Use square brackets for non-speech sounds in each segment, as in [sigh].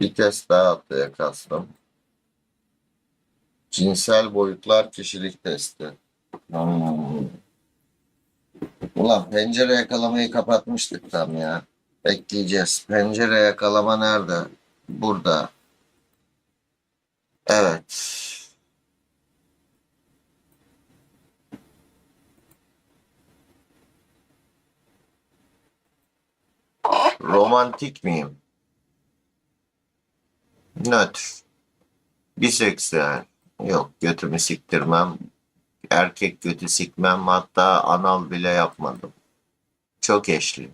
Bir test daha ortaya kastım. Cinsel boyutlar kişilik testi. Hmm. Ulan pencere yakalamayı kapatmıştık tam ya. Bekleyeceğiz. Pencere yakalama nerede? Burada. Evet. Romantik miyim? Nötr. Biseksüel. Yok götümü siktirmem. Erkek götü sikmem. Hatta anal bile yapmadım. Çok eşliyim.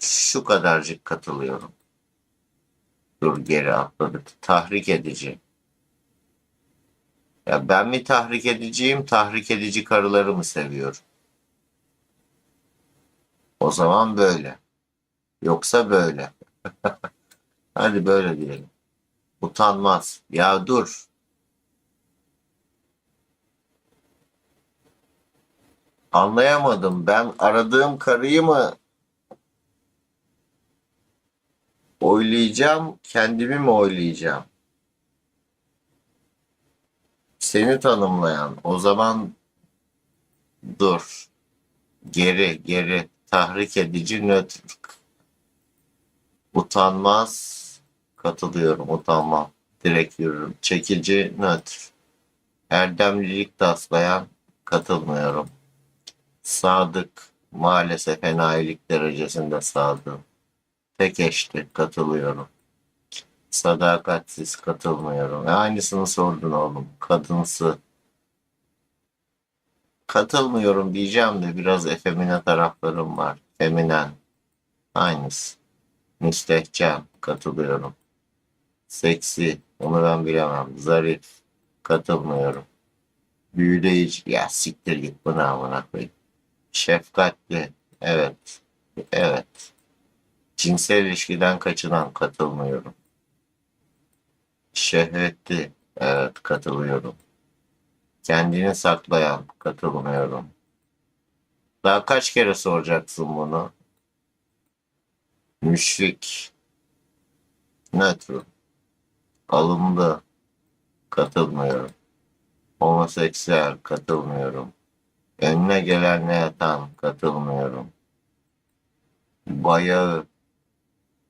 Şu kadarcık katılıyorum. Dur geri atladık. Tahrik edici. Ya ben mi tahrik ediciyim, tahrik edici karıları mı seviyorum? O zaman böyle. Yoksa böyle. [laughs] Hadi böyle diyelim. Utanmaz. Ya dur. Anlayamadım. Ben aradığım karıyı mı oylayacağım, kendimi mi oylayacağım? Seni tanımlayan. O zaman dur. Geri, geri. Tahrik edici nötr. Utanmaz. Katılıyorum. Utanmam. Direkt yürürüm. Çekici nötr. Erdemlilik taslayan katılmıyorum. Sadık. Maalesef enayilik derecesinde sadık. Tek eşli katılıyorum. Sadakatsiz katılmıyorum. E, aynısını sordun oğlum. Kadınsı. Katılmıyorum diyeceğim de biraz efemine taraflarım var. Feminen. Aynısı. Müstehcen. Katılıyorum. Seksi. Onu ben bilemem. Zarif. Katılmıyorum. Büyüleyici. Ya siktir git buna amına. Şefkatli. Evet. Evet. Cinsel ilişkiden kaçınan katılmıyorum. Şehvetli. Evet katılıyorum. Kendini saklayan katılmıyorum. Daha kaç kere soracaksın bunu? Müşrik. Nötr. Alımlı. Katılmıyorum. Homoseksüel. Katılmıyorum. Önüne gelenle yatan. Katılmıyorum. Bayağı.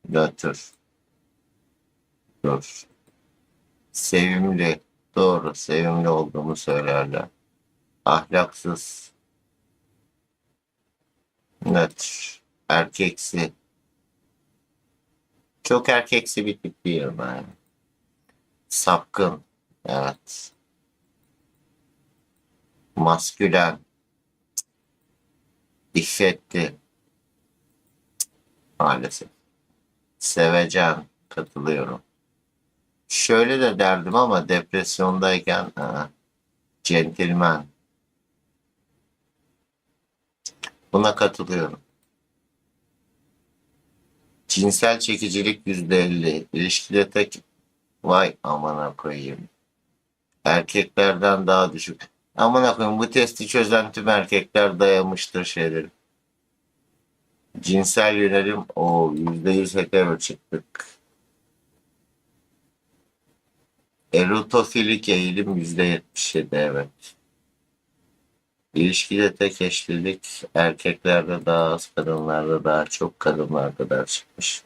Nötr. Dur. Sevimli. Doğru. Sevimli olduğumu söylerler. Ahlaksız. Nötr. Erkeksi. Çok erkeksi bir tip değilim ben. Sapkın. Evet. Maskülen. İffetli. Maalesef. Sevecen. Katılıyorum. Şöyle de derdim ama depresyondayken ha, centilmen. Buna katılıyorum. Cinsel çekicilik yüzde elli. İlişkide tek vay amına koyayım. Erkeklerden daha düşük. Amına koyayım bu testi çözen tüm erkekler dayamıştır şeyleri. Cinsel yönelim o yüzde yüz hetero çıktık. Erotofilik eğilim yüzde yetmiş yedi evet. İlişkide tek eşlilik erkeklerde daha az kadınlarda daha çok kadınlarda da çıkmış.